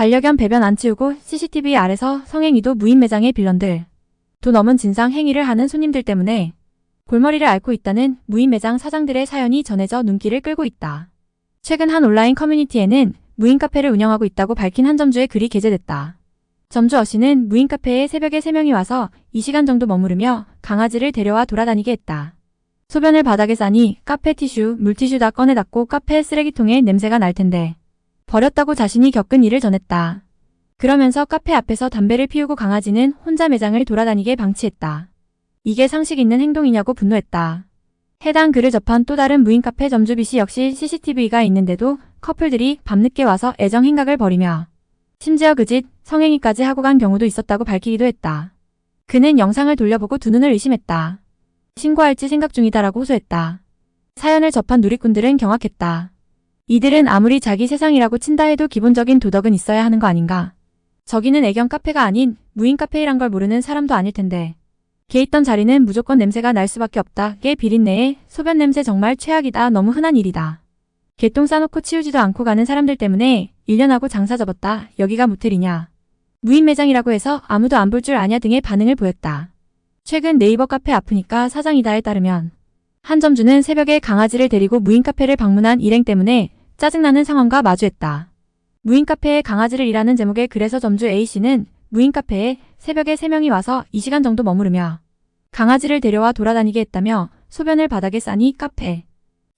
반려견 배변 안 치우고 CCTV 아래서 성행위도 무인 매장의 빌런들. 도 넘은 진상 행위를 하는 손님들 때문에 골머리를 앓고 있다는 무인 매장 사장들의 사연이 전해져 눈길을 끌고 있다. 최근 한 온라인 커뮤니티에는 무인 카페를 운영하고 있다고 밝힌 한 점주의 글이 게재됐다. 점주 어 씨는 무인 카페에 새벽에 3명이 와서 2시간 정도 머무르며 강아지를 데려와 돌아다니게 했다. 소변을 바닥에 싸니 카페 티슈, 물티슈 다 꺼내 닦고 카페 쓰레기통에 냄새가 날 텐데 버렸다고 자신이 겪은 일을 전했다. 그러면서 카페 앞에서 담배를 피우고 강아지는 혼자 매장을 돌아다니게 방치했다. 이게 상식 있는 행동이냐고 분노했다. 해당 글을 접한 또 다른 무인 카페 점주 B 씨 역시 CCTV가 있는데도 커플들이 밤늦게 와서 애정 행각을 벌이며 심지어 그 짓 성행위까지 하고 간 경우도 있었다고 밝히기도 했다. 그는 영상을 돌려보고 두 눈을 의심했다. 신고할지 생각 중이다라고 호소했다. 사연을 접한 누리꾼들은 경악했다. 이들은 아무리 자기 세상이라고 친다 해도 기본적인 도덕은 있어야 하는 거 아닌가. 저기는 애견 카페가 아닌 무인 카페이란 걸 모르는 사람도 아닐 텐데. 걔 있던 자리는 무조건 냄새가 날 수밖에 없다. 깨 비린내에 소변 냄새 정말 최악이다. 너무 흔한 일이다. 개똥 싸놓고 치우지도 않고 가는 사람들 때문에 1년하고 장사 접었다. 여기가 모텔이냐. 무인 매장이라고 해서 아무도 안 볼 줄 아냐 등의 반응을 보였다. 최근 네이버 카페 아프니까 사장이다에 따르면 한 점주는 새벽에 강아지를 데리고 무인 카페를 방문한 일행 때문에 짜증나는 상황과 마주했다. 무인 카페에 강아지를 일하는 제목의 글에서 점주 A씨는 무인 카페에 새벽에 3명이 와서 2시간 정도 머무르며 강아지를 데려와 돌아다니게 했다며 소변을 바닥에 싸니 카페,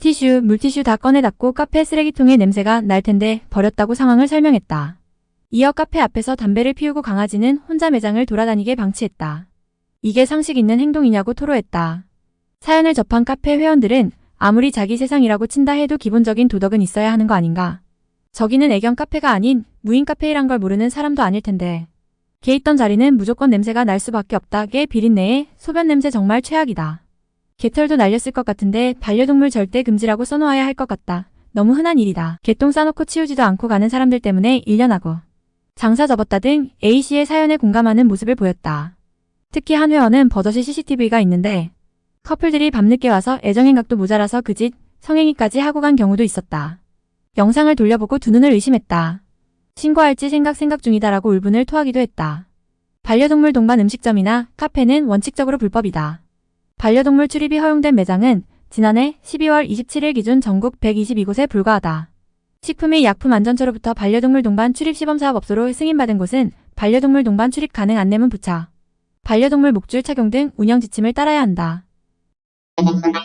티슈, 물티슈 다 꺼내 닦고 카페 쓰레기통에 냄새가 날 텐데 버렸다고 상황을 설명했다. 이어 카페 앞에서 담배를 피우고 강아지는 혼자 매장을 돌아다니게 방치했다. 이게 상식 있는 행동이냐고 토로했다. 사연을 접한 카페 회원들은 아무리 자기 세상이라고 친다 해도 기본적인 도덕은 있어야 하는 거 아닌가. 저기는 애견 카페가 아닌 무인 카페이란 걸 모르는 사람도 아닐 텐데. 걔 있던 자리는 무조건 냄새가 날 수밖에 없다. 게 비린내에 소변 냄새 정말 최악이다. 개털도 날렸을 것 같은데 반려동물 절대 금지라고 써놓아야 할 것 같다. 너무 흔한 일이다. 개똥 싸놓고 치우지도 않고 가는 사람들 때문에 1년하고 장사 접었다 등 A씨의 사연에 공감하는 모습을 보였다. 특히 한 회원은 버젓이 CCTV가 있는데 커플들이 밤늦게 와서 애정행각도 모자라서 그 짓 성행위까지 하고 간 경우도 있었다. 영상을 돌려보고 두 눈을 의심했다. 신고할지 생각 생각 중이다라고 울분을 토하기도 했다. 반려동물 동반 음식점이나 카페는 원칙적으로 불법이다. 반려동물 출입이 허용된 매장은 지난해 12월 27일 기준 전국 122곳에 불과하다. 식품의 약품안전처로부터 반려동물 동반 출입 시범사업업소로 승인받은 곳은 반려동물 동반 출입 가능 안내문 부착, 반려동물 목줄 착용 등 운영 지침을 따라야 한다. Gracias.